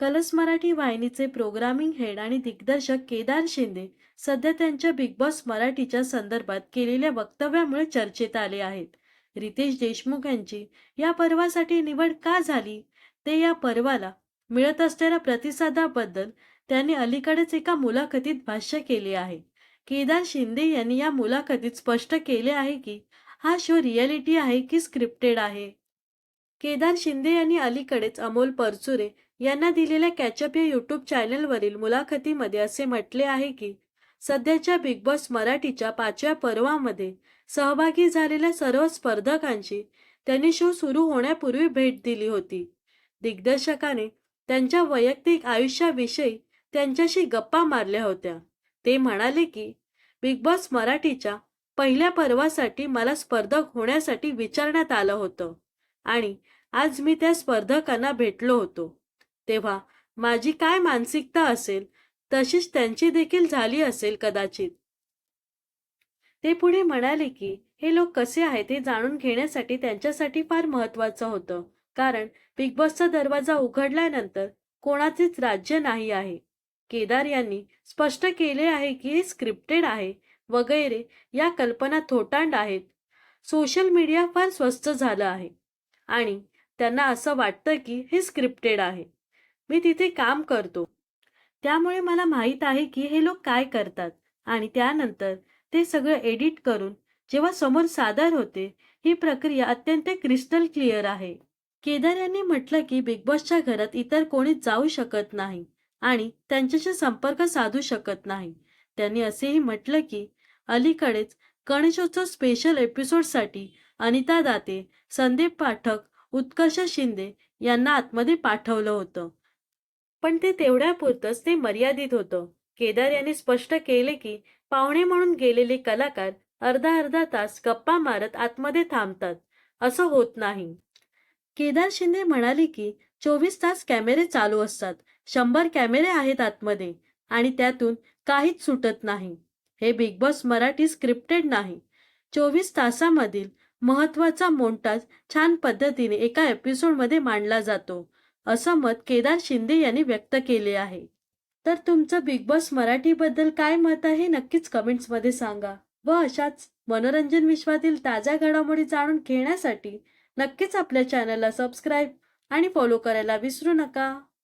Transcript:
Colours Marathi वाहिनीचे programming head आणि दिग्दर्शक केदार शिंदे सध्या त्यांच्या बिग बॉस मराठीच्या संदर्भात केलेल्या वक्तव्यामुळे चर्चेत आले आहेत. रितेश देशमुख यांची या पर्वासाठी निवड का झाली? ते या पर्वाला मिळत असलेल्या प्रतिसादाबद्दल त्यांनी अलीकडेच एका मुलाखतीत भाष्य केले आहे. केदार शिंदे यांनी या मुलाखतीत स्पष्ट केले आहे की हा शो रियालिटी आहे की स्क्रिप्टेड आहे? केदार शिंदे यांनी अलीकडेच अमोल परचुरे यांना दिलेल्या कॅचअप या यूट्यूब चॅनलवरील मुलाखतीमध्ये असे म्हटले आहे की सध्याच्या बिग बॉस मराठीच्या पाचव्या पर्वामध्ये सहभागी झालेल्या सर्व स्पर्धकांची त्यांनी शो सुरू होण्यापूर्वी भेट दिली होती. दिग्दर्शकाने त्यांच्या वैयक्तिक आयुष्याविषयी त्यांच्याशी गप्पा मारल्या होत्या. ते म्हणाले की बिग बॉस मराठीच्या पहिल्या पर्वासाठी मला स्पर्धक होण्यासाठी विचारण्यात आलं होतं आणि आज मी त्या स्पर्धकांना भेटलो होतो. तेव्हा माझी काय मानसिकता असेल तशीच त्यांची देखील झाली असेल कदाचित. ते पुढे म्हणाले की हे लोक कसे आहेत हे जाणून घेण्यासाठी त्यांच्यासाठी फार महत्वाचं होतं. कारण बिग बॉसचा दरवाजा उघडल्यानंतर कोणाचेच राज्य नाही आहे. केदार यांनी स्पष्ट केले आहे की हे स्क्रिप्टेड आहे. वगैरे या कल्पना थोटांड आहेत. सोशल मीडिया फार स्वस्त झालं आहे. आणि त्यांना असं वाटतं की हे स्क्रिप्टेड आहे. मी तिथे काम करतो. त्यामुळे मला माहीत आहे की हे लोक काय करतात आणि त्यानंतर ते सगळं एडिट करून जेव्हा समोर सादर होते ही प्रक्रिया अत्यंत क्रिस्टल क्लिअर आहे. केदार यांनी म्हटलं की बिग बॉसच्या घरात इतर कोणी जाऊ शकत नाही आणि त्यांच्याशी संपर्क साधू शकत नाही. त्यांनी असेही म्हटलं की अलीकडेच गणेशोत्सव स्पेशल एपिसोडसाठी अनिता दाते संदीप पाठक उत्कर्ष शिंदे यांना आतमध्ये पाठवलं होतं. पण ते तेवढ्यापुरतंच ते मर्यादित होतं. केदार यांनी स्पष्ट केले की पाहुणे म्हणून गेलेले कलाकार अर्धा अर्धा तास गप्पा मारत आतमध्ये थांबतात. असं होत नाही. केदार शिंदे म्हणाले की चोवीस तास कॅमेरे चालू असतात. शंभर कॅमेरे आहेत आतमध्ये आणि त्यातून काहीच सुटत नाही. हे बिग बॉस मराठी स्क्रिप्टेड नाही. चोवीस तासामधील महत्त्वाचा मोंटाज छान पद्धतीने एका एपिसोडमध्ये मांडला जातो. असं मत केदार शिंदे यांनी व्यक्त केले आहे. तर तुमचं बिग बॉस मराठीबद्दल काय मत आहे नक्कीच कमेंट्समध्ये सांगा. व अशाच मनोरंजन विश्वातील ताज्या घडामोडी जाणून घेण्यासाठी नक्कीच आपल्या चॅनलला सबस्क्राईब आणि फॉलो करायला विसरू नका.